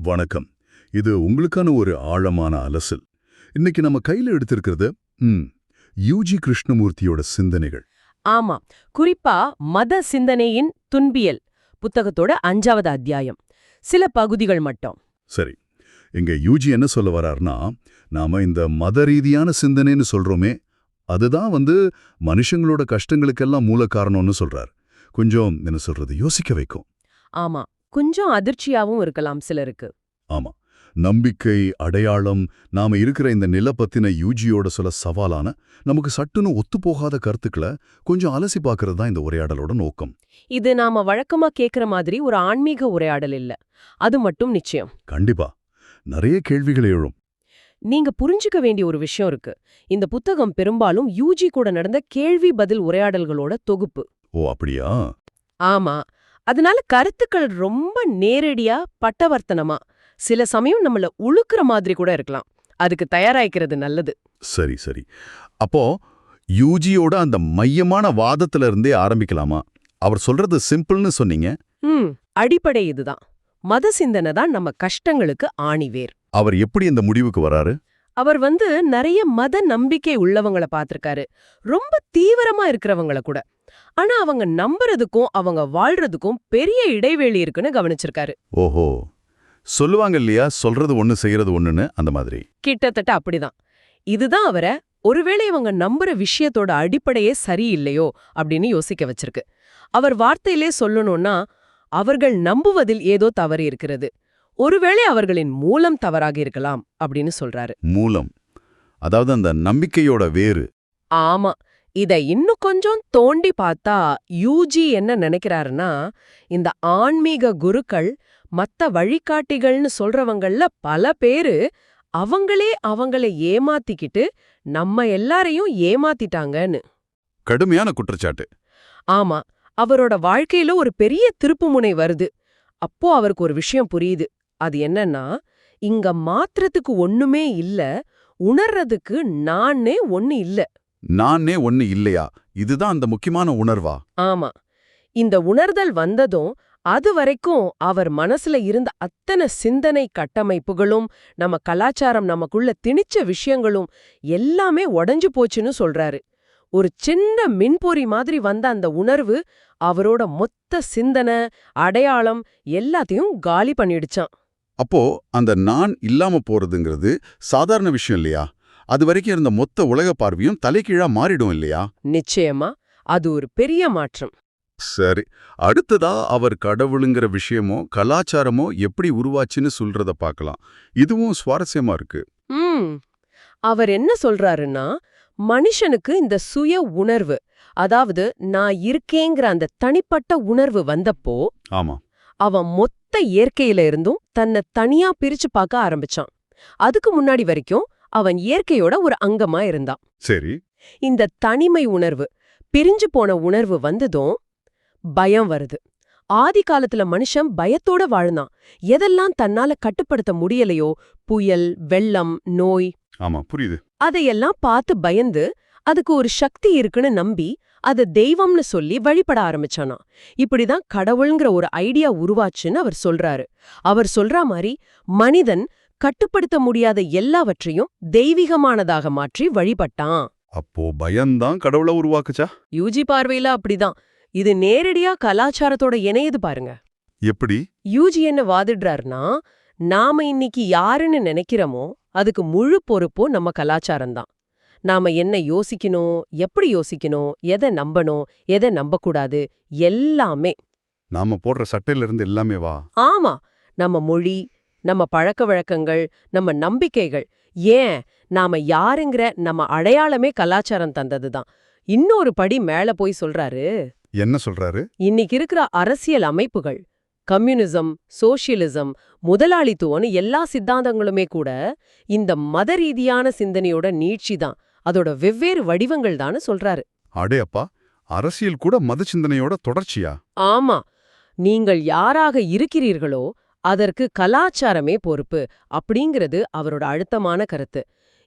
வணக்கம். இது உங்களுக்கான ஒரு ஆழமான அலசல். இன்னைக்கு நம்ம கையில எடுத்திருக்கிறது யூஜி கிருஷ்ணமூர்த்தியோட சிந்தனைகள். ஆமா. குறிப்பா மத சிந்தனையின் துன்பியல் புத்தகத்தோட அஞ்சாவது அத்தியாயம். சில பகுதிகள் மட்டும். சரி. இங்க யூஜி என்ன சொல்ல வரார்னா நாம இந்த மத ரீதியான சிந்தனைன்னு சொல்றோமே அதுதான் வந்து மனுஷங்களோட கஷ்டங்களுக்கெல்லாம் மூல காரணம்னு சொல்றார். கொஞ்சம் என்ன சொல்றது யோசிக்க வைக்கும். ஆமா. கொஞ்சம் அதிர்ச்சியாவும் இருக்கலாம் சிலருக்கு. ஆமா. நம்பிக்கை அடையாளம் நாம இருக்கிற இந்த நில பத்தின யூஜியோட சில சவாலான நமக்கு சட்டுன்னு ஒத்துப்போகாத கருத்துக்களை கொஞ்சம் அலசி பார்க்கறது தான் இந்த உரையாடலோட நோக்கம். இது நாம வழக்கமா கேக்குற மாதிரி ஒரு ஆன்மீக உரையாடல் இல்ல. அது மட்டும் நிச்சயம். கண்டிப்பா. நிறைய கேள்விகள் எழும். நீங்க புரிஞ்சுக்க வேண்டிய ஒரு விஷயம் இருக்கு. இந்த புத்தகம் பெரும்பாலும் யூஜி கூட நடந்த கேள்வி பதில் உரையாடல்களோட தொகுப்பு. ஓ அப்படியா? ஆமா. அதனால கருத்துக்கள் ரொம்ப நேரடியா பட்டவர்த்தனமா. சில சமயம் நம்மள உழுக்குற மாதிரி கூட இருக்கலாம். அதுக்கு தயாராயிக்கிறது நல்லது. சரி சரி. அப்போ யூஜியோட அந்த மையமான வாதத்துல இருந்தே ஆரம்பிக்கலாமா? அவர் சொல்றது சிம்பிள்னு சொன்னீங்க. ம் அடிப்படை இதுதான். மத சிந்தனை தான் நம்ம கஷ்டங்களுக்கு ஆணிவேர் அவர் எப்படி இந்த முடிவுக்கு வராரு? அவர் வந்து நிறைய மத நம்பிக்கை உள்ளவங்கள பார்த்திருக்காரு. ரொம்ப தீவிரமா இருக்கிறவங்கள கூட. ஆனா அவங்க நம்புறதுக்கும் அவங்க வாழ்றதுக்கும் பெரிய இடைவெளி இருக்குன்னு கவனிச்சிருக்காரு. ஓஹோ. சொல்லுவாங்க இல்லையா? சொல்றது ஒண்ணு செய்யறது ஒண்ணுன்னு? அந்த மாதிரி. கிட்டத்தட்ட அப்படிதான். இதுதான் அவரை ஒருவேளை இவங்க நம்புற விஷயத்தோட அடிப்படையே சரியில்லையோ அப்படின்னு யோசிக்க வச்சிருக்கு. அவர் வார்த்தையிலே சொல்லணும்னா அவர்கள் நம்புவதில் ஏதோ தவறு இருக்கிறது. ஒருவேளை அவர்களின் மூலம் தவறாக இருக்கலாம் அப்படின்னு சொல்றாரு. மூலம். அதாவது அந்த நம்பிக்கையோட வேறு. ஆமா. இத இன்னும் கொஞ்சம் தோண்டி பார்த்தா யூஜி என்ன நினைக்கிறாருன்னா இந்த ஆன்மீக குருக்கள் மத்த வழிகாட்டிகள்னு சொல்றவங்கள பல பேரு அவங்களே அவங்கள ஏமாத்திக்கிட்டு நம்ம எல்லாரையும் ஏமாத்திட்டாங்கன்னு. கடுமையான குற்றச்சாட்டு. ஆமா அவரோட வாழ்க்கையில ஒரு பெரிய திருப்புமுனை வருது. அப்போ அவருக்கு ஒரு விஷயம் புரியுது. அது என்னன்னா இங்க மாத்திரத்துக்கு ஒண்ணுமே இல்ல உணர்றதுக்கு நானே ஒண்ணு இல்ல. நானே ஒண்ணு இல்லையா? இதுதான் அந்த முக்கியமான உணர்வா? ஆமா. இந்த உணர்தல் வந்ததும் அது வரைக்கும் அவர் மனசுல இருந்த அத்தனை சிந்தனை கட்டமைப்புகளும் நம்ம கலாச்சாரம் நமக்குள்ள திணிச்ச விஷயங்களும் எல்லாமே உடைஞ்சு போச்சுன்னு சொல்றாரு. ஒரு சின்ன மின்பொறி மாதிரி வந்த அந்த உணர்வு அவரோட மொத்த சிந்தனை அடையாளம் எல்லாத்தையும் காலி பண்ணிடுச்சான் அப்போ அந்த நான் இல்லாம போறதுங்கிறது சாதாரண விஷயம் இல்லையா? அது வரைக்கும் இருந்த மொத்த உலக பார்வையும் தலைகீழா மாறிடும் இல்லையா? நிச்சயமா. அது ஒரு பெரிய மாற்றம். சரி. அடுத்ததா அவர் கடவுளுங்கிற விஷயமோ கலாச்சாரமோ எப்படி உருவாச்சுன்னு சொல்றத பார்க்கலாம். இதுவும் சுவாரஸ்யமா இருக்கு. அவர் என்ன சொல்றாருன்னா மனுஷனுக்கு இந்த சுய உணர்வு அதாவது நான் இருக்கேங்கிற அந்த தனிப்பட்ட உணர்வு வந்தப்போ ஆமா. அவன் மொத்த இயற்கையில இருந்தும் தன்னை தனியா பிரிச்சு பார்க்க ஆரம்பிச்சான். அதுக்கு முன்னாடி வரைக்கும் அவன் இயற்கையோட ஒரு அங்கமா இருந்தான். சரி. இந்த தனிமை உணர்வு பிரிஞ்சு போன உணர்வு வந்ததும் பயம் வருது. ஆதி காலத்துல மனுஷன் பயத்தோட வாழ்ந்தான் எதெல்லாம் தன்னால கட்டுப்படுத்த முடியலையோ புயல் வெள்ளம் நோய் ஆமா புரியுது. அதையெல்லாம் பார்த்து பயந்து அதுக்கு ஒரு சக்தி இருக்குன்னு நம்பி அது தெய்வம்னு சொல்லி வழிபட ஆரம்பிச்சானா இப்படிதான் கடவுள்ங்கிற ஒரு ஐடியா உருவாச்சுன்னு அவர் சொல்றாரு. அவர் சொல்ற மாதிரி மனிதன் கட்டுப்படுத்த முடியாத எல்லாவற்றையும் தெய்வீகமானதாக மாற்றி வழிபட்டான். அப்போ பயம்தான் கடவுளை உருவாக்குச்சா? யூஜி பார்வையில அப்படிதான். இது நேரடியா கலாச்சாரத்தோட இணையுது பாருங்க. எப்படி? யூஜி என்ன வாதிடுறாருன்னா நாம இன்னைக்கு யாருன்னு நினைக்கிறோமோ அதுக்கு முழு பொறுப்பும் நம்ம கலாச்சாரம்தான். நாம என்ன யோசிக்கணும் எப்படி யோசிக்கணும் எதை நம்பணும் எதை நம்பக்கூடாது எல்லாமே. நாம போடுற சட்டையில இருந்து எல்லாமே வா. ஆமா நம்ம மொழி நம்ம பழக்க வழக்கங்கள் நம்ம நம்பிக்கைகள். ஏன்? நாம யாருங்கிற நம்ம அடையாளமே கலாச்சாரம் தந்ததுதான் இன்னொரு படி மேல போய் சொல்றாரு. என்ன சொல்றாரு? இன்னைக்கு இருக்கிற அரசியல் அமைப்புகள் கம்யூனிசம் சோஷியலிசம் முதலாளித்துவம்னு எல்லா சித்தாந்தங்களுமே கூட இந்த மத ரீதியான சிந்தனையோட நீட்சி தான். அதோட வெவ்வேறு வடிவங்கள் தான் சொல்றாரு. அடே அப்பா அரசியல் கூட மத சிந்தனையோட தொடர்ச்சியா? ஆமா. நீங்கள் யாராக இருக்கிறீர்களோ அதற்கு கலாச்சாரமே பொறுப்பு அப்படிங்கிறது அவரோட அழுத்தமான கருத்து.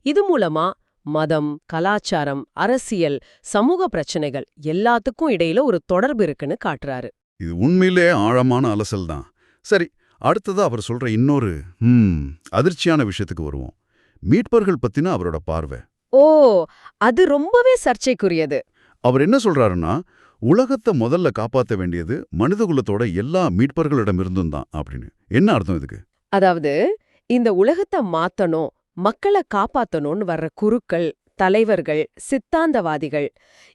இது மூலமா மதம் கலாச்சாரம் அரசியல் சமூக பிரச்சனைகள் எல்லாத்துக்கும் இடையில ஒரு தொடர்பு இருக்குன்னு காட்டுறாரு. இது உண்மையிலே ஆழமான அலசல் தான். சரி அடுத்ததா அவர் சொல்ற இன்னொரு அதிர்ச்சியான விஷயத்துக்கு வருவோம். மீட்பர்கள் பத்தின அவரோட பார்வை. ஓ அது ரொம்பவே சர்ச்சைக்குரியது. அவர் என்ன சொல்றாருன்னா உலகத்தை முதல்ல காப்பாத்த வேண்டியது மனிதகுலத்தோட எல்லா மீட்பர்களிடமிருந்தும் தான் அப்படின்னு. என்ன அர்த்தம் இதுக்கு? அதாவது இந்த உலகத்தை மாத்தணும் மக்களை காப்பாத்தணும்னு வர்ற குருக்கள் தலைவர்கள் சித்தாந்தவாதிகள்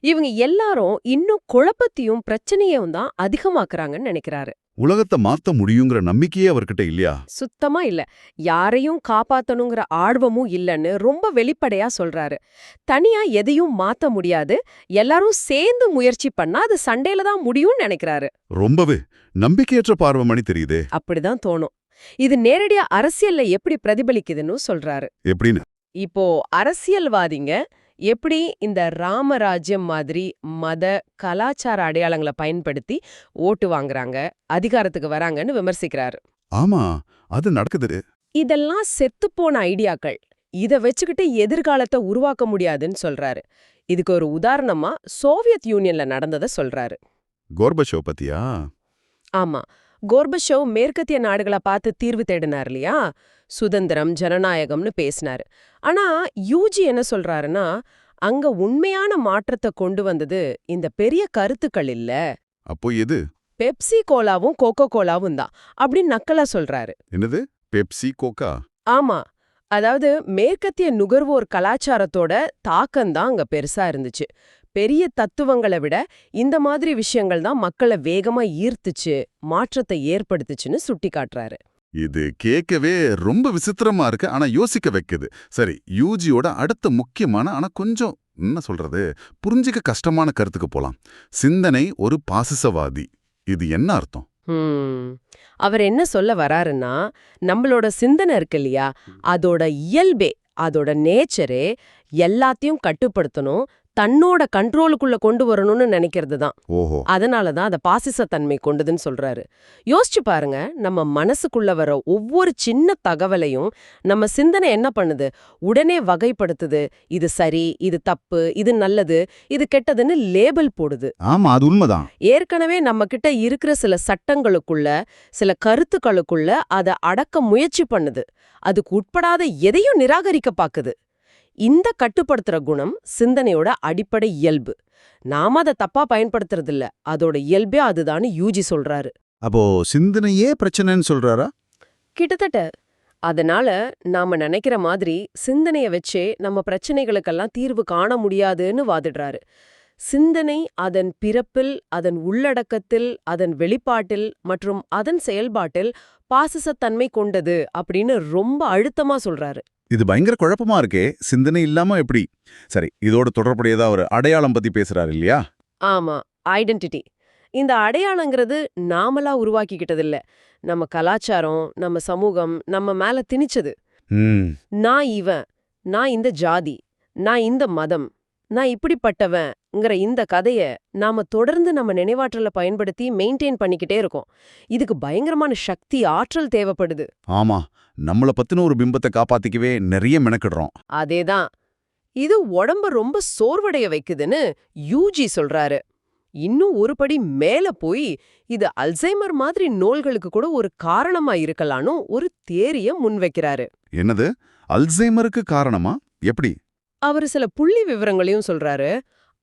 இவங்க எல்லாரும் இன்னும் குழப்பத்தையும் பிரச்சனையும் தான் அதிகமாக்குறாங்கன்னு நினைக்கிறாரு. உலகத்தை மாத்த முடியுங்கிற நம்பிக்கையே அவர்கிட்ட இல்லையா? சுத்தமா இல்ல. யாரையும் காப்பாத்தணுங்கிற ஆர்வமும் இல்லைன்னு ரொம்ப வெளிப்படையா சொல்றாரு. தனியா எதையும் மாத்த முடியாது. எல்லாரும் சேர்ந்து முயற்சி பண்ணா அது சண்டையில தான் முடியும்னு நினைக்கிறாரு. ரொம்பவே. நம்பிக்கையற்ற பார்வை மணி தெரியுதே. அப்படிதான் தோணும். இது நேரடியா அரசியல்ல எப்படி பிரதிபலிக்குதுன்னு சொல்றாரு. எப்படின்னு? இப்போ அரசியல்வாதிங்க எப்படி இந்த ராமராஜ்யம் மாதிரி மத கலாச்சார அடையாளங்களை பயன்படுத்தி ஓட்டு வாங்குறாங்க அதிகாரத்துக்கு வராங்கன்னு விமர்சிக்கிறாரு. ஆமா அது நடக்குது. இதெல்லாம் செத்துப்போன ஐடியாக்கள். இத வச்சுக்கிட்டு எதிர்காலத்தை உருவாக்க முடியாதுன்னு சொல்றாரு. இதுக்கு ஒரு உதாரணமா சோவியத் யூனியன்ல நடந்ததை சொல்றாரு. கோர்பச்சோவ் பத்தியா? ஆமா. கோர்பஷோவ் மேற்கத்திய நாடுகளை பார்த்து தீர்வு தேடினார் இல்லையா? சுதந்திரம் ஜனநாயகம்னு பேசினாரு. ஆனா யூஜி என்ன சொல்றாருன்னா அங்க உண்மையான மாற்றத்தை கொண்டு வந்தது இந்த பெரிய கருத்துக்கள் இல்ல. அப்போ எது? பெப்சி கோலாவும் கோகோ கோலாவும் தான் அப்படின்னு நக்கலா சொல்றாரு. என்னது? Pepsi Coca? ஆமா. அதாவது மேற்கத்திய நுகர்வோர் கலாச்சாரத்தோட தாக்கம்தான் அங்க பெருசா இருந்துச்சு. பெரிய தத்துவங்களை விட இந்த மாதிரி விஷயங்கள் தான் மக்களை வேகமா ஈர்த்துச்சு மாற்றத்தை ஏற்படுத்துச்சுன்னு சுட்டி காட்டுறாரு இது கேட்கவே ரொம்ப விசித்திரமா இருக்கு ஆனா யோசிக்க வைக்குது. சரி யூஜியோட அடுத்த முக்கியமான ஆனா கொஞ்சம் என்ன சொல்றது புரிஞ்சிக்க கஷ்டமான கருத்துக்கு போலாம். சிந்தனை ஒரு பாசிசவாதி. இது என்ன அர்த்தம். அவர் என்ன சொல்ல வராருன்னா நம்மளோட சிந்தனை இருக்கு இல்லையா? அதோட இயல்பே அதோட நேச்சரே எல்லாத்தையும் கட்டுப்படுத்தணும் தன்னோட கண்ட்ரோலுக்குள்ள கொண்டு வரணும்னு நினைக்கிறது தான் அதனால தான் அதை பாசிசத்தன்மை கொண்டதுன்னு சொல்றாரு. யோசிச்சு பாருங்க நம்ம மனசுக்குள்ள வர ஒவ்வொரு சின்ன தகவலையும் நம்ம சிந்தனை என்ன பண்ணுது? உடனே வகைப்படுத்துது. இது சரி இது தப்பு இது நல்லது இது கெட்டதுன்னு லேபிள் போடுது. ஆமா அது உண்மைதான். ஏற்கனவே நம்ம கிட்ட இருக்கிற சில சட்டங்களுக்குள்ள சில கருத்துக்களுக்குள்ள அதை அடக்க முயற்சி பண்ணுது. அதுக்கு உட்படாத எதையும் நிராகரிக்க பாக்குது. இந்த கட்டுப்படுத்துற குணம் சிந்தனையோட அடிப்படை இயல்பு. நாம அதை தப்பா பயன்படுத்துறது இல்ல அதோட இயல்பே அதுதான்னு யூஜி சொல்றாரு. அப்போ சிந்தனையே பிரச்சனைன்னு சொல்றாரா? கிட்டத்தட்ட. அதனால நாம நினைக்கிற மாதிரி சிந்தனைய வச்சே நம்ம பிரச்சனைகளுக்கெல்லாம் தீர்வு காண முடியாதுன்னு வாதிடுறாரு. சிந்தனை அதன் பிறப்பில் அதன் உள்ளடக்கத்தில் அதன் வெளிப்பாட்டில் மற்றும் அதன் செயல்பாட்டில் பாசிசத்தன்மை கொண்டது அப்படின்னு ரொம்ப அழுத்தமா சொல்றாரு. இது பயங்கர குழப்பமா இருக்கே. சிந்தனை இல்லாம எப்படி? சரி இதோட தொடர்புடையதா ஒரு அடையாளம் பத்தி பேசுறாரு இல்லையா? ஆமா ஐடென்டிட்டி இந்த அடையாளங்கிறது நாமளா உருவாக்கிக்கிட்டதில்ல. நம்ம கலாச்சாரம் நம்ம சமூகம் நம்ம மேல திணிச்சது. நான் இவன் நான் இந்த ஜாதி நான் இந்த மதம் நான் இப்படிப்பட்டவன்ங்கிற இந்த கதைய நாம தொடர்ந்து நம்ம நினைவாற்றல பயன்படுத்தி மெயின்டைன் பண்ணிக்கிட்டே இருக்கோம். இதுக்கு பயங்கரமான சக்தி ஆற்றல் தேவைப்படுது. ஆமா நம்மள பத்தின ஒரு பிம்பத்தை காப்பாத்திக்கவே நிறைய மெனக்கிடுறோம். அதேதான். இது உடம்ப ரொம்ப சோர்வடைய வைக்குதுன்னு யூஜி சொல்றாரு. இன்னும் ஒரு படி மேல போய் இது அல்சைமர் மாதிரி நோய்களுக்கு கூட ஒரு காரணமா இருக்கலான்னு ஒரு தேரிய முன்வைக்கிறாரு. என்னது? அல்சைமருக்கு காரணமா? எப்படி? அவர் சில புள்ளி விவரங்களையும் சொல்றாரு.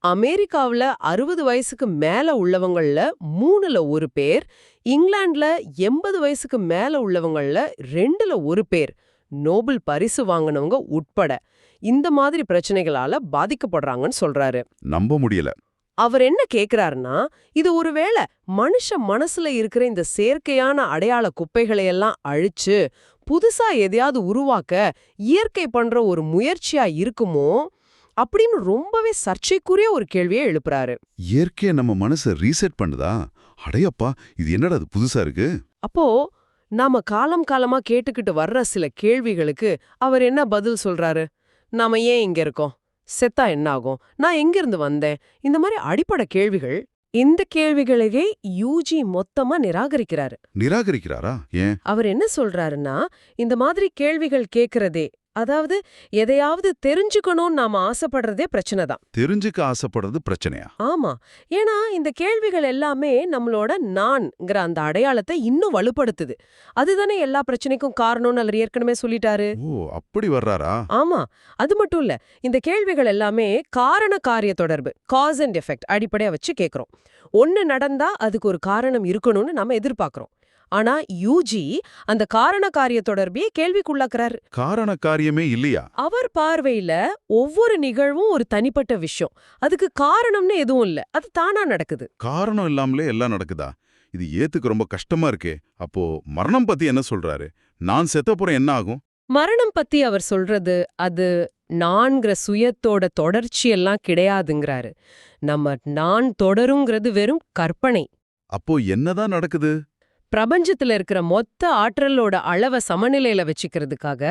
அமெரிக்காவுல அறுபது வயசுக்கு மேல உள்ளவங்கள்ல மூணுல ஒரு பேர் இங்கிலாந்துல எண்பது வயசுக்கு மேல உள்ளவங்கள்ல ரெண்டுல ஒரு பேர் நோபல் பரிசு வாங்கினவங்க உட்பட. இந்த மாதிரி பிரச்சனைகளால பாதிக்கப்படுறாங்கன்னு சொல்றாரு. நம்ப முடியல. அவர் என்ன கேக்குறாருன்னா இது ஒருவேளை மனுஷ மனசுல இருக்கிற இந்த செயற்கையான அடையாள குப்பைகளை எல்லாம் அழிச்சு புதுசா எதையாவது உருவாக்க இயற்கை பண்ற ஒரு முயற்சியா இருக்குமோ? அப்படின்னு ரொம்பவே சர்ச்சைக்குரிய ஒரு கேள்வியை எழுப்புறாரு. இயற்கையை நம்ம மனசை ரீசெட் பண்ணுதா? அடையப்பா இது என்னடா அது புதுசா இருக்கு? அப்போ நாம காலம் காலமா கேட்டுக்கிட்டு வர்ற சில கேள்விகளுக்கு அவர் என்ன பதில் சொல்றாரு? நாம ஏன் இங்க இருக்கோம்? செத்தா என்ன ஆகும் நான் எங்கிருந்து வந்தேன்? இந்த மாதிரி அடிப்படை கேள்விகள் இந்த கேள்விகளையே யூஜி மொத்தமா நிராகரிக்கிறாரு. நிராகரிக்கிறாரா? ஏன்? அவர் என்ன சொல்றாருன்னா இந்த மாதிரி கேள்விகள் கேக்குறதே அதாவது எதையாவது தெரிஞ்சுக்கணும்னு நாம ஆசைப்படுறதே பிரச்சனை தான். தெரிஞ்சுக்க ஆசைப்படுறது பிரச்சனையா? ஆமா. ஏன்னா இந்த கேள்விகள் எல்லாமே நம்மளோட நான்ங்கிற அந்த அடையாளத்தை இன்னும் வலுப்படுத்துது. அதுதானே எல்லா பிரச்சனைக்கும் காரணம்னு அவர் ஏற்கனவே சொல்லிட்டாரு. ஓ அப்படி வர்றாரா? ஆமா. அது மட்டும் இல்ல இந்த கேள்விகள் எல்லாமே காரண காரிய தொடர்பு காஸ் அண்ட் எஃபெக்ட் அடிப்படையா வச்சு கேக்குறோம். ஒன்னு நடந்தா அதுக்கு ஒரு காரணம் இருக்கணும்னு நாம எதிர்பார்க்கறோம் ஆனா யூஜி அந்த காரண காரிய தொடர்பையே கேள்விக்குள்ளாக்குறாரு. காரண காரியமே இல்லையா? அவர் பார்வையில ஒவ்வொரு நிகழ்வும் ஒரு தனிப்பட்ட விஷயம். அதுக்கு காரணம்னு எதுவும் இல்ல. அது தானா நடக்குது. காரணம் இல்லாமலே எல்லாம் நடக்குதா? இது ஏத்துக்கு ரொம்ப கஷ்டமா இருக்கே. அப்போ மரணம் பத்தி என்ன சொல்றாரு? நான் செத்தப்புறம் என்ன ஆகும்? மரணம் பத்தி அவர் சொல்றது அது நான்கிற சுயத்தோட தொடர்ச்சி எல்லாம் கிடையாதுங்கிறாரு. நம்ம நான் தொடருங்கிறது வெறும் கற்பனை. அப்போ என்னதான் நடக்குது? பிரபஞ்சத்துல இருக்கிற மொத்த ஆற்றலோட அளவை சமநிலையில வச்சுக்கிறதுக்காக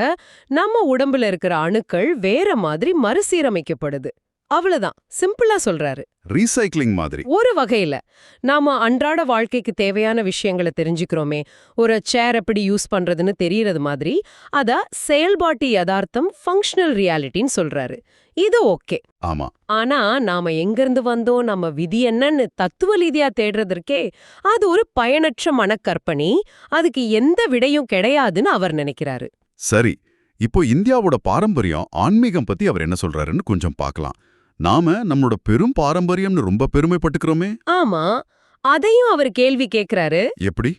நம்ம உடம்புல இருக்கிற அணுக்கள் வேற மாதிரி மறுசீரமைக்கப்படுது. அவ்வளவுதான். சிம்பிளா சொல்றாரு. ரீசைக்ளிங் மாதிரி. ஒரு வகையில நாம அன்றாட வாழ்க்கைக்கு தேவையான விஷயங்களை தெரிஞ்சுக்கிறோமே. ஒரு சேர் எப்படி யூஸ் பண்றதுன்னு தெரியறது மாதிரி அத செயல்பாட்டு யதார்த்தம் ஃபங்க்ஷனல் ரியாலிட்டின்னு சொல்றாரு. இது ஓகே. ஆமா. ஆனா நாம எங்கிருந்து வந்தோம் நம்ம விதி என்னன்னு தத்துவ ரீதியா தேடுறதற்கே அது ஒரு பயனற்ற மனக்கற்பனை அதுக்கு எந்த விடையும் கிடையாதுன்னு அவர் நினைக்கிறாரு. சரி. இப்போ இந்தியாவோட பாரம்பரியம் ஆன்மீகம் பத்தி அவர் என்ன சொல்றாருன்னு கொஞ்சம் பார்க்கலாம். நாம நம்மளோட பெரும் பாரம்பரியம்னு ரொம்ப பெருமைப்பட்டுக்கிறோமே. ஆமா அதையும் அவர் கேள்வி கேக்குறாரு. எப்படி?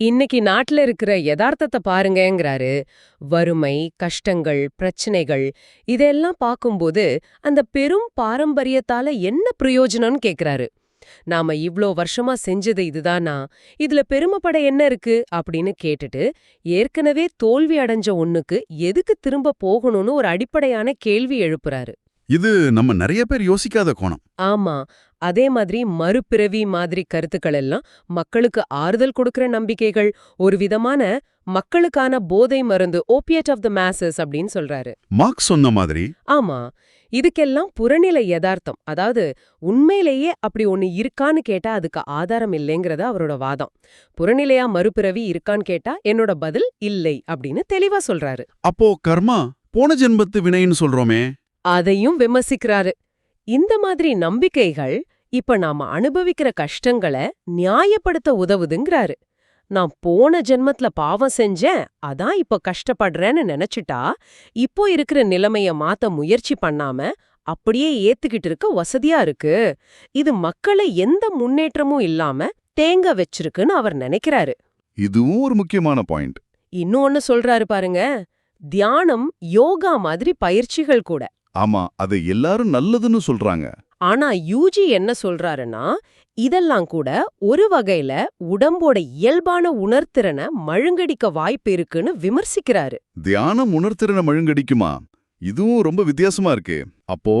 இன்னைக்கு நாட்டுல இருக்கிற யதார்த்தத்தை பாருங்கங்கறாரு. வறுமை கஷ்டங்கள் பிரச்சனைகள் இதெல்லாம் பார்க்கும்போது அந்த பெரும் பாரம்பரியத்தால என்ன பிரயோஜனம்னு கேக்குறாரு. நாம இவ்ளோ வருஷமா செஞ்சது இதுதானா? இதுல பெருமைப்பட என்ன இருக்கு? அப்படின்னு கேட்டுட்டு ஏற்கனவே தோல்வி அடைஞ்ச ஒண்ணுக்கு எதுக்கு திரும்ப போகணும்னு ஒரு அடிப்படையான கேள்வி எழுப்புறாரு. இது நம்ம நிறைய பேர் யோசிக்காத கோணம். ஆமா. அதே மாதிரி மறுபிறவி மாதிரி கருத்துக்கள் எல்லாம் மக்களுக்கு ஆறுதல் கொடுக்கிற நம்பிக்கைகள் ஒரு விதமான மக்களுக்கான போதை மருந்து ஓபியட் ஆஃப் த masses அப்படின்னு சொல்றாரு. மார்க் சொன்ன மாதிரி ஆமா. இதுக்கெல்லாம் புறநிலை யதார்த்தம். அதாவது உண்மையிலேயே அப்படி ஒன்னு இருக்கான்னு கேட்டா அதுக்கு ஆதாரம் இல்லைங்கிறது அவரோட வாதம். புறநிலையா மறுபிறவி இருக்கான்னு கேட்டா என்னோட பதில் இல்லை அப்படின்னு தெளிவா சொல்றாரு. அப்போ கர்மா போன ஜென்மத்து வினைன்னு சொல்றோமே. அதையும் விமர்சிக்கிறாரு. இந்த மாதிரி நம்பிக்கைகள் இப்ப நாம அனுபவிக்கிற கஷ்டங்களை நியாயப்படுத்த உதவுதுங்கிறாரு. நான் போன ஜென்மத்துல பாவம் செஞ்சேன் அதான் இப்ப கஷ்டப்படுறேன்னு நினைச்சிட்டா இப்போ இருக்கிற நிலைமைய மாத்த முயற்சி பண்ணாம அப்படியே ஏத்துக்கிட்டு இருக்க வசதியா இருக்கு. இது மக்களை எந்த முன்னேற்றமும் இல்லாம தேங்க வச்சிருக்குன்னு அவர் நினைக்கிறாரு. இதுவும் ஒரு முக்கியமான பாயிண்ட். இன்னொன்னு சொல்றாரு பாருங்க தியானம் யோகா மாதிரி பயிற்சிகள் கூட. ஆமா அது எல்லாரும் நல்லதுன்னு சொல்றாங்க. ஆனா யூஜி என்ன சொல்றாருன்னா இதெல்லாம் கூட ஒரு வகையில உடம்போட இயல்பான உணர்திறனை மழுங்கடிக்க வாய்ப்பு இருக்குன்னு விமர்சிக்கிறாரு. தியானம் உணர்திறனை மழுங்கடிக்குமா? இதுவும் ரொம்ப வித்தியாசமா இருக்கு. அப்போ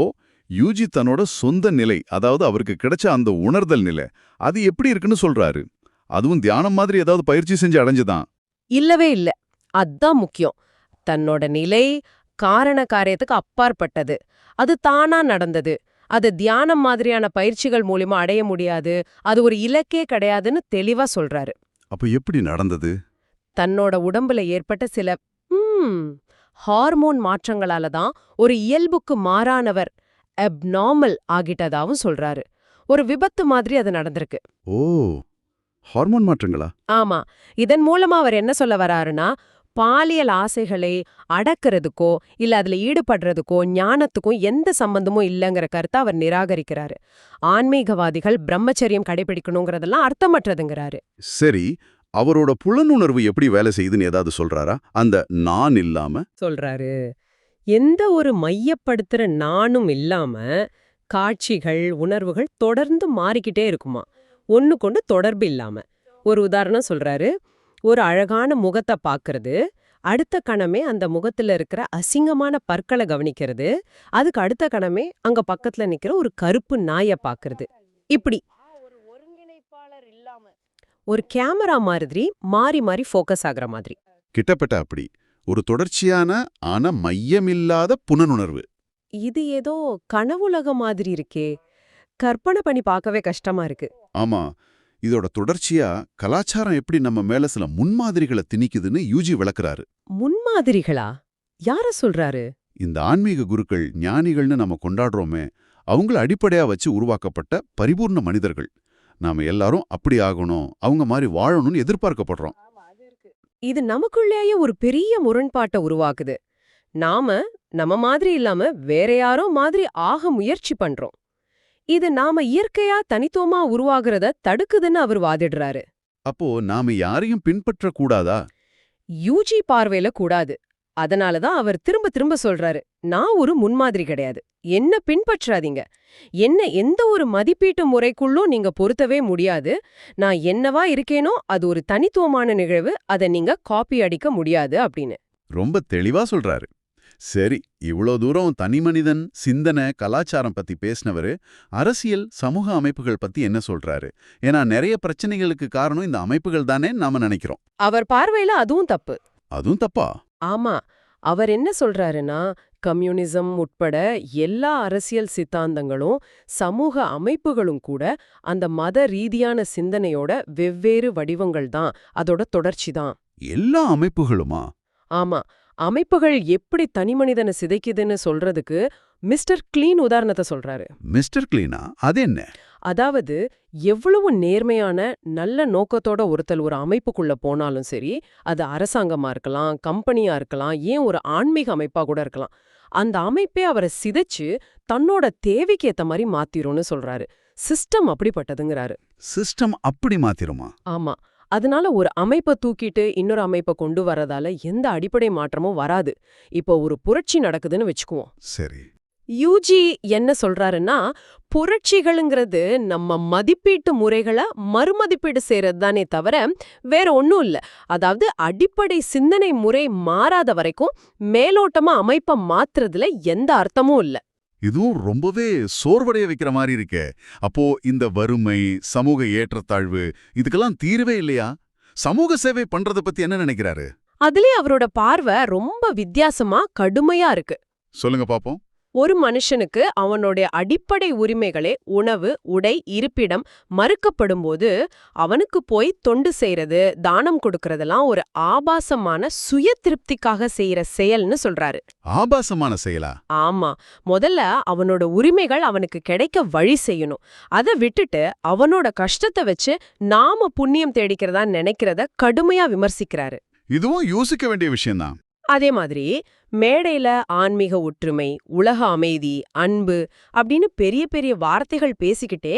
யூஜி தன்னோட சொந்த நிலை அதாவது அவருக்கு கிடைச்ச அந்த உணர்தல் நிலை அது எப்படி இருக்குன்னு சொல்றாரு. அதுவும் தியானம் மாதிரி ஏதாவது பயிற்சி செஞ்சு அடைஞ்சுதான். இல்லவே இல்ல. அதான் முக்கியம். தன்னோட நிலை காரண காரியத்துக்கு அப்பாற்பட்டது. அது தானா நடந்தது. அது தியானம் மாதிரியான பயிற்சிகள் மூலியமா அடைய முடியாது. அது ஒரு இலக்கே கிடையாதுன்னு தெளிவா சொல்றாரு. அப்ப எப்படி நடந்தது? தன்னோட உடம்புல ஏற்பட்ட சில ம், ஹார்மோன் மாற்றங்களால தான் ஒரு இயல்புக்கு மாறானவர் அப்நார்மல் ஆகிட்டதாவும் சொல்றாரு. ஒரு விபத்து மாதிரி அது நடந்திருக்கு. ஓ ஹார்மோன் மாற்றங்களா? ஆமா. இதன் மூலமா அவர் என்ன சொல்ல வராருன்னா பாலியல் ஆசைகளை அடக்கிறதுக்கோ இல்ல அதுல ஈடுபடுறதுக்கோ ஞானத்துக்கும் எந்த சம்பந்தமும் இல்லைங்கிற கருத்தை அவர் நிராகரிக்கிறாரு. ஆன்மீகவாதிகள் பிரம்மச்சரியம் கடைபிடிக்கணுங்கிறதெல்லாம் அர்த்தமற்றதுங்கிறாரு. சரி அவரோட புலனுணர்வு எப்படி வேலை செய்யுதுன்னு ஏதாவது சொல்றாரா? அந்த நான் இல்லாம? சொல்றாரு. எந்த ஒரு மையப்படுத்துற நானும் இல்லாம காட்சிகள் உணர்வுகள் தொடர்ந்து மாறிக்கிட்டே இருக்குமா? ஒண்ணு கொண்டு தொடர்பு இல்லாம. ஒரு உதாரணம் சொல்றாரு. ஒரு அழகான முகத்தை பார்க்கறது. அடுத்த கணமே அந்த முகத்துல இருக்கிற அசிங்கமான பற்களை கவனிக்கிறது. அதுக்கு அடுத்த கணமே அங்க பக்கத்துல நிக்கிற ஒரு கருப்பு நாயை பார்க்கறது. இப்படி. ஒரு ஒருங்கிணைப்பாளர் இல்லாம ஒரு கேமரா மாதிரி மாறி மாறி ஃபோக்கஸ் ஆகுற மாதிரி. கிட்டப்பட்ட அப்படி. ஒரு தொடர்ச்சியான ஆனா மையமில்லாத புலனுணர்வு இது ஏதோ கனவுலக மாதிரி இருக்கே. கற்பனை பண்ணி பார்க்கவே கஷ்டமா இருக்கு. ஆமா. இதோட தொடர்ச்சியா கலாச்சாரம் எப்படி நம்ம மேல சில முன்மாதிரிகளை திணிக்குதுன்னு யூஜி விளக்குறாரு. முன்மாதிரிகளா? யார சொல்றாரு? இந்த ஆன்மீக குருக்கள் ஞானிகள்னு நம்ம கொண்டாடுறோமே அவங்கள அடிப்படையா வச்சு உருவாக்கப்பட்ட பரிபூர்ண மனிதர்கள். நாம எல்லாரும் அப்படி ஆகணும் அவங்க மாதிரி வாழணும்னு எதிர்பார்க்கப்படுறோம். இது நமக்குள்ளேயே ஒரு பெரிய முரண்பாட்டை உருவாக்குது. நாம நம்ம மாதிரி இல்லாம வேற யாரோ மாதிரி ஆக முயற்சி பண்றோம். இது நாம இயற்கையா தனித்துவமா உருவாகிறத தடுக்குதுன்னு அவர் வாதிடுறாரு. அப்போ நாம யாரையும் பின்பற்றக் கூடாதா யூஜி பார்வையில கூடாது. அதனாலதான் அவர் திரும்ப திரும்ப சொல்றாரு நான் ஒரு முன்மாதிரி கிடையாது. என்ன பின்பற்றாதீங்க. என்ன எந்த ஒரு மதிப்பீட்டு முறைக்குள்ளும் நீங்க பொருத்தவே முடியாது. நான் என்னவா இருக்கேனோ அது ஒரு தனித்துவமான நிகழ்வு அதை நீங்க காப்பி அடிக்க முடியாது அப்படின்னு. ரொம்ப தெளிவா சொல்றாரு. சரி இவ்வளோ தூரம் தனிமனிதன் சிந்தனை கலாச்சாரம் பத்தி பேசினவரு அரசியல் சமூக அமைப்புகள் பத்தி என்ன சொல்றாரு? ஏன்னா நிறைய பிரச்சனைகளுக்கு காரணம் இந்த அமைப்புகள் தானே நாம நினைக்கிறோம். அவர் பார்வையில அதுவும் தப்பு. அதுவும் தப்பா? ஆமா. அவர் என்ன சொல்றாருன்னா கம்யூனிசம் உட்பட எல்லா அரசியல் சித்தாந்தங்களும் சமூக அமைப்புகளும் கூட அந்த மத ரீதியான சிந்தனையோட வெவ்வேறு வடிவங்கள் தான் அதோட தொடர்ச்சி தான். எல்லா அமைப்புகளுமா? ஆமா. அமைப்புகள் எப்படி தனிமனிதனை சிதைக்குதுன்னு சொல்றதுக்கு மிஸ்டர் கிளீன் உதாரணத்தை சொல்றாரு. மிஸ்டர் கிளீனா? அது என்ன அதாவது எவ்வளவு நேர்மையான நல்ல நோக்கத்தோட ஒருத்தல் ஒரு அமைப்புக்குள்ள போனாலும் சரி அது அரசாங்கமா இருக்கலாம் கம்பெனியா இருக்கலாம் ஏன் ஒரு ஆன்மீக அமைப்பா கூட இருக்கலாம் அந்த அமைப்பே அவரை சிதைச்சு தன்னோட தேவைக்கு ஏத்த மாதிரி மாத்திரும்னு சொல்றாரு. சிஸ்டம் அப்படிப்பட்டதுங்கிறாரு. சிஸ்டம் அப்படி மாத்திருமா? ஆமா. அதனால ஒரு அமைப்பை தூக்கிட்டு இன்னொரு அமைப்பை கொண்டு வரதால எந்த அடிப்படை மாற்றமும் வராது. இப்போ ஒரு புரட்சி நடக்குதுன்னு வச்சுக்குவோம். சரி. யூஜி என்ன சொல்றாருன்னா புரட்சிகளுங்கிறது நம்ம மதிப்பீட்டு முறைகளை மறுமதிப்பீடு செய்யறது தானே தவிர வேற ஒன்றும் இல்ல. அதாவது அடிப்படை சிந்தனை முறை மாறாத வரைக்கும் மேலோட்டமா அமைப்பை மாத்துறதுல எந்த அர்த்தமும் இல்ல. இதுவும் ரொம்பவே சோர்வடைய வைக்கிற மாதிரி இருக்கே. அப்போ இந்த வறுமை சமூக ஏற்றத்தாழ்வு இதுக்கெல்லாம் தீர்வே இல்லையா? சமூக சேவை பண்றத பத்தி என்ன நினைக்கிறாரு? அதுலயே அவரோட பார்வை ரொம்ப வித்தியாசமா கடுமையா இருக்கு. சொல்லுங்க பாப்போம். ஒரு மனுஷனுக்கு அவனுடைய அடிப்படை உரிமைகளே உணவு உடை இருப்பிடம் மறுக்கப்படும்போது அவனுக்கு போய் தொண்டு செய்யறது தானம் கொடுக்கறதெல்லாம் ஒரு ஆபாசமான சுய திருப்திக்காக செய்யற செயல்னு சொல்றாரு. ஆபாசமான செயலா? ஆமா. முதல்ல அவனோட உரிமைகள் அவனுக்கு கிடைக்க வழி செய்யணும். அதை விட்டுட்டு அவனோட கஷ்டத்தை வச்சு நாம புண்ணியம் தேடிக்கிறதா நினைக்கிறத கடுமையா விமர்சிக்கிறாரு. இதுவும் யோசிக்க வேண்டிய விஷயம்தான். அதே மாதிரி மேடையில ஆன்மீக ஒற்றுமை உலக அமைதி அன்பு அப்படின்னு பெரிய பெரிய வார்த்தைகள் பேசிக்கிட்டே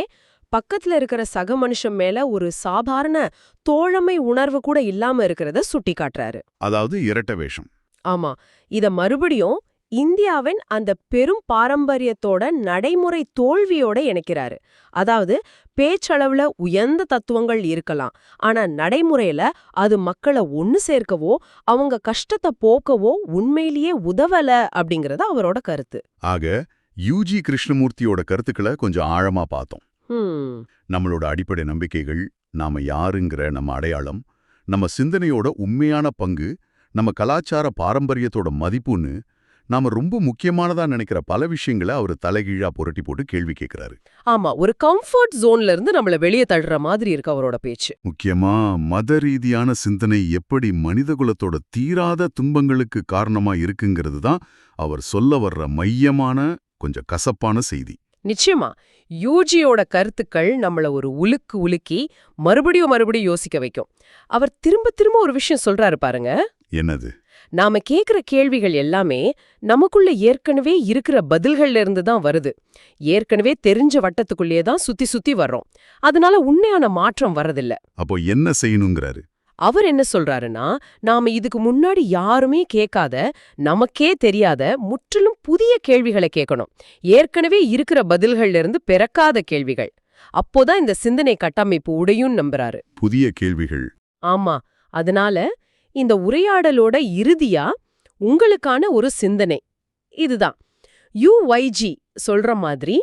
பக்கத்துல இருக்கிற சக மனுஷன் மேல ஒரு சாதாரண தோழமை உணர்வு கூட இல்லாம இருக்கிறத சுட்டி காட்டுறாரு. அதாவது இரட்ட வேஷம். ஆமா. இத மறுபடியும் இந்தியாவின் அந்த பெரும் பாரம்பரியத்தோட நடைமுறை தோல்வியோட இணைக்கிறாரு. அதாவது பேச்சளவுல உயர்ந்த தத்துவங்கள் இருக்கலாம். ஆனா நடைமுறையில அது மக்களை ஒன்னு சேர்க்கவோ அவங்க கஷ்டத்தை போக்கவோ உண்மையிலேயே உதவல அப்படிங்கறது அவரோட கருத்து. ஆக யூஜி கிருஷ்ணமூர்த்தியோட கருத்துக்களை கொஞ்சம் ஆழமா பார்த்தோம். நம்மளோட அடிப்படை நம்பிக்கைகள் நாம யாருங்கிற நம்ம அடையாளம் நம்ம சிந்தனையோட உண்மையான பங்கு நம்ம கலாச்சார பாரம்பரியத்தோட மதிப்புன்னு நாம ரொம்ப முக்கியமானதா நினைக்கிற பல விஷயங்களை அவர் தலைகீழா புரட்டி போட்டு கேள்வி கேட்கிறாரு ஆமா ஒரு கம்ஃபர்ட் ஜோன்ல இருந்து நம்மள வெளியே தள்ளுற மாதிரி இருக்கு அவரோட பேச்சு. முக்கியமா மத ரீதியான சிந்தனை எப்படி மனிதகுலத்தோட தீராத துன்பங்களுக்கு காரணமா இருக்குங்கிறது தான் அவர் சொல்ல வர்ற மையமான கொஞ்சம் கசப்பான செய்தி. நிச்சயமா யூஜியோட கருத்துக்கள் நம்மள ஒரு உலுக்கு உலுக்கி மறுபடியும் மறுபடியும் யோசிக்க வைக்கும். அவர் திரும்ப திரும்ப ஒரு விஷயம் சொல்றாரு பாருங்க. என்னது? நாம கேக்குற கேள்விகள் எல்லாமே நமக்குள்ள ஏற்கனவே இருக்கிற பதில்கள்ல இருந்து தான் வருது. ஏற்கனவே தெரிஞ்ச வட்டத்துக்குள்ளேயே தான் சுத்தி சுத்தி வர்றோம். அதனால உண்மையான மாற்றம் வரதில்ல அப்போ என்ன செய்யணுங்கிறாரு? அவர் என்ன சொல்றாருன்னா நாம இதுக்கு முன்னாடி யாருமே கேட்காத நமக்கே தெரியாத முற்றிலும் புதிய கேள்விகளை கேட்கணும். ஏற்கனவே இருக்கிற பதில்கள்ல இருந்து பிறக்காத கேள்விகள். அப்போதான் இந்த சிந்தனை கட்டமைப்பு உடையும் நம்புறாரு. புதிய கேள்விகள். ஆமா. அதனால இந்த உரையாடலோட இறுதியா உங்களுக்கான ஒரு சிந்தனை. இதுதான். யுஒய்ஜி சொல்ற மாதிரி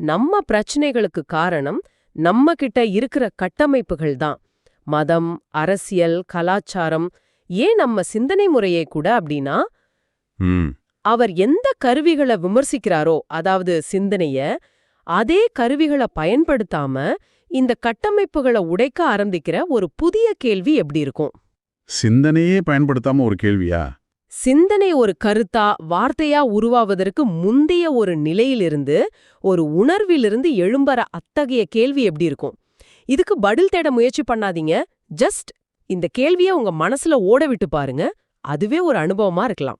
நம்ம பிரச்சனைகளுக்கு காரணம் நம்ம கிட்ட இருக்கிற கட்டமைப்புகள் தான். மதம் அரசியல் கலாச்சாரம். ஏன் நம்ம சிந்தனை முறையே கூட அப்படின்னா அவர் எந்த கருவிகளை விமர்சிக்கிறாரோ அதாவது சிந்தனைய அதே கருவிகளை பயன்படுத்தாம இந்த கட்டமைப்புகளை உடைக்க ஆரம்பிக்கிற ஒரு புதிய கேள்வி எப்படி இருக்கும்? சிந்தனையே பயன்படுத்தாம ஒரு கேள்வியா? சிந்தனை ஒரு கருத்தா வார்த்தையா உருவாவதற்கு முந்தைய ஒரு நிலையிலிருந்து ஒரு உணர்விலிருந்து எழும்பற அத்தகைய கேள்வி எப்படி இருக்கும்? இதுக்கு பதில் தேட முயற்சி பண்ணாதீங்க. ஜஸ்ட் இந்த கேள்விய உங்க மனசுல ஓட விட்டு பாருங்க. அதுவே ஒரு அனுபவமா இருக்கலாம்.